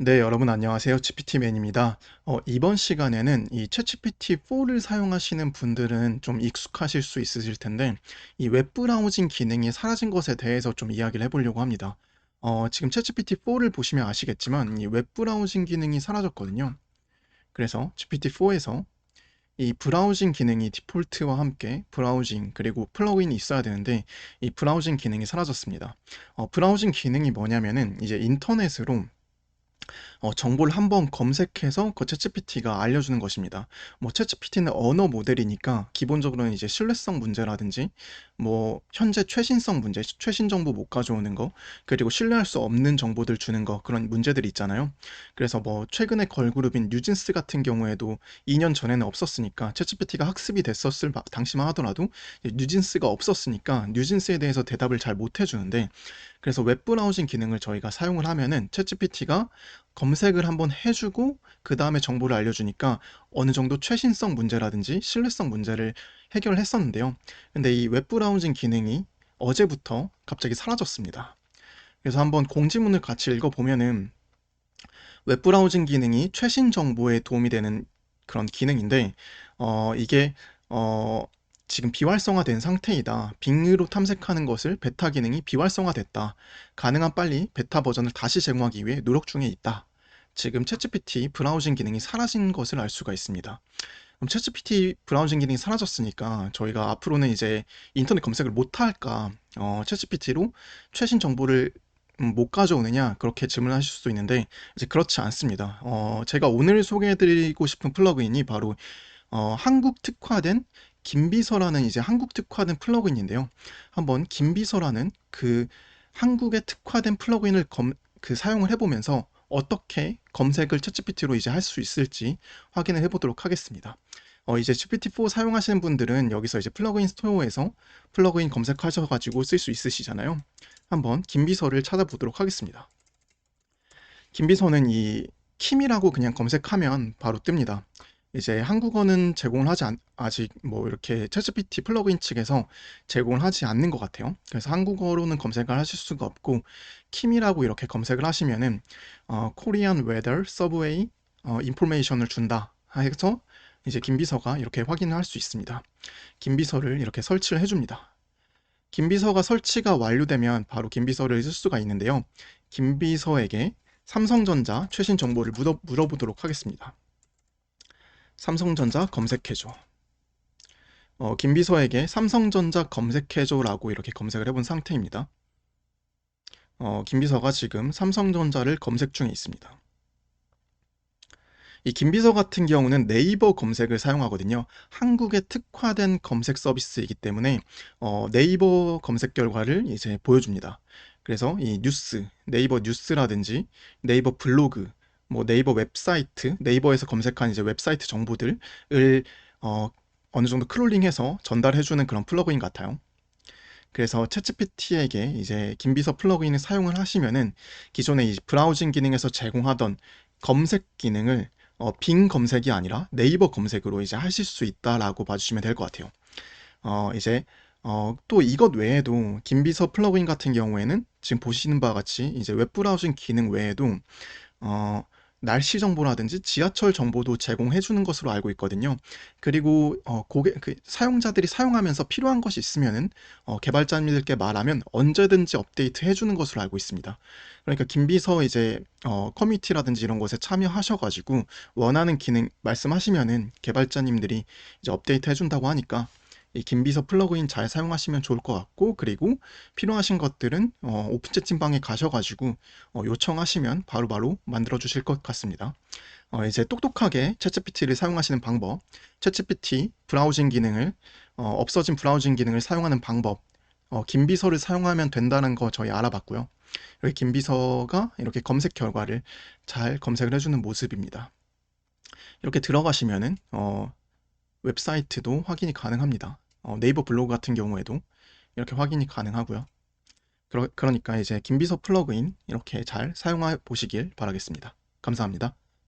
네, 여러분 안녕하세요. GPT맨입니다. 어, 이번 시간에는 이 챗GPT4를 사용하시는 분들은 좀 익숙하실 수 있으실 텐데, 이 웹 브라우징 기능이 사라진 것에 대해서 좀 이야기를 해보려고 합니다. 어, 지금 챗GPT4를 보시면 아시겠지만, 이 웹 브라우징 기능이 사라졌거든요. 그래서 GPT4에서 이 브라우징 기능이 디폴트와 함께 브라우징 그리고 플러그인이 있어야 되는데 이 브라우징 기능이 사라졌습니다. 어, 브라우징 기능이 뭐냐면은 이제 인터넷으로 어, 정보를 한번 검색해서 그 챗GPT가 알려주는 것입니다. 뭐 챗GPT는 언어 모델이니까 기본적으로는 이제 신뢰성 문제라든지 뭐 현재 최신성 문제, 최신 정보 못 가져오는 거, 그리고 신뢰할 수 없는 정보들 주는 거 그런 문제들이 있잖아요. 그래서 뭐 최근에 걸그룹인 뉴진스 같은 경우에도 2년 전에는 없었으니까 챗GPT가 학습이 됐었을 마- 당시만 하더라도 뉴진스가 없었으니까 뉴진스에 대해서 대답을 잘 못 해주는데 그래서 웹 브라우징 기능을 저희가 사용을 하면은 챗GPT가 검색을 한번 해주고 그 다음에 정보를 알려주니까 어느 정도 최신성 문제라든지 신뢰성 문제를 해결을 했었는데요. 근데 이 웹 브라우징 기능이 어제부터 갑자기 사라졌습니다. 그래서 한번 공지문을 같이 읽어보면은 웹 브라우징 기능이 최신 정보에 도움이 되는 그런 기능인데, 어, 이게, 어, 지금 비활성화된 상태이다. 빙으로 탐색하는 것을 베타 기능이 비활성화됐다. 가능한 빨리 베타 버전을 다시 제공하기 위해 노력 중에 있다. 지금 챗GPT 브라우징 기능이 사라진 것을 알 수가 있습니다. 그럼 챗GPT 브라우징 기능이 사라졌으니까 저희가 앞으로는 이제 인터넷 검색을 못 할까? 어, 챗GPT로 최신 정보를 음, 못 가져오느냐? 그렇게 질문하실 수도 있는데 이제 그렇지 않습니다. 어, 제가 오늘 소개해드리고 싶은 플러그인이 바로 어, 한국 특화된 김비서라는 이제 한국 특화된 플러그인인데요. 한번 김비서라는 그 한국에 특화된 플러그인을 검, 그 사용을 해보면서 어떻게 검색을 챗GPT로 이제 할 수 있을지 확인을 해보도록 하겠습니다. 어, 이제 GPT-4 사용하시는 분들은 여기서 이제 플러그인 스토어에서 플러그인 검색하셔가지고 쓸 수 있으시잖아요. 한번 김비서를 찾아보도록 하겠습니다. 김비서는 이 킴이라고 그냥 검색하면 바로 뜹니다. 이제 한국어는 제공을 하지 않, 아직 뭐 이렇게 챗GPT 플러그인 측에서 제공을 하지 않는 것 같아요. 그래서 한국어로는 검색을 하실 수가 없고 킴이라고 이렇게 검색을 하시면은 어, Korean Weather Survey 어, 인포메이션을 준다 해서 이제 김비서가 이렇게 확인을 할 수 있습니다. 김비서를 이렇게 설치를 해줍니다. 김비서가 설치가 완료되면 바로 김비서를 쓸 수가 있는데요. 김비서에게 삼성전자 최신 정보를 물어, 물어보도록 하겠습니다. 삼성전자 검색해줘. 어, 김비서에게 삼성전자 검색해줘라고 이렇게 검색을 해본 상태입니다. 어, 김비서가 지금 삼성전자를 검색 중에 있습니다. 이 김비서 같은 경우는 네이버 검색을 사용하거든요. 한국에 특화된 검색 서비스이기 때문에 어, 네이버 검색 결과를 이제 보여줍니다. 그래서 이 뉴스, 네이버 뉴스라든지 네이버 블로그, 뭐 네이버 웹사이트, 네이버에서 검색한 이제 웹사이트 정보들을 어, 어느 정도 크롤링해서 전달해주는 그런 플러그인 같아요. 그래서 챗GPT에게 이제 김비서 플러그인을 사용을 하시면은 기존에 이 브라우징 기능에서 제공하던 검색 기능을 어, 빙 검색이 아니라 네이버 검색으로 이제 하실 수 있다라고 봐주시면 될 것 같아요. 어, 이제 어, 또 이것 외에도 김비서 플러그인 같은 경우에는 지금 보시는 바와 같이 이제 웹 브라우징 기능 외에도 어, 날씨 정보라든지 지하철 정보도 제공해 주는 것으로 알고 있거든요. 그리고 어, 고객 그 사용자들이 사용하면서 필요한 것이 있으면은 어, 개발자님들께 말하면 언제든지 업데이트 해 주는 것으로 알고 있습니다. 그러니까 김비서 이제 어, 커뮤니티라든지 이런 곳에 참여하셔가지고 원하는 기능 말씀하시면은 개발자님들이 이제 업데이트 해준다고 하니까 이 김비서 플러그인 잘 사용하시면 좋을 것 같고 그리고 필요하신 것들은 어, 오픈 채팅방에 가셔가지고 어, 요청하시면 바로 바로 만들어 주실 것 같습니다. 어, 이제 똑똑하게 챗GPT를 사용하시는 방법, 챗GPT 브라우징 기능을 어, 없어진 브라우징 기능을 사용하는 방법, 어, 김비서를 사용하면 된다는 거 저희 알아봤고요. 여기 김비서가 이렇게 검색 결과를 잘 검색을 해주는 모습입니다. 이렇게 들어가시면은 어, 웹사이트도 확인이 가능합니다. 어, 네이버 블로그 같은 경우에도 이렇게 확인이 가능하고요. 그러, 그러니까 이제 김비서 플러그인 이렇게 잘 사용해 보시길 바라겠습니다. 감사합니다.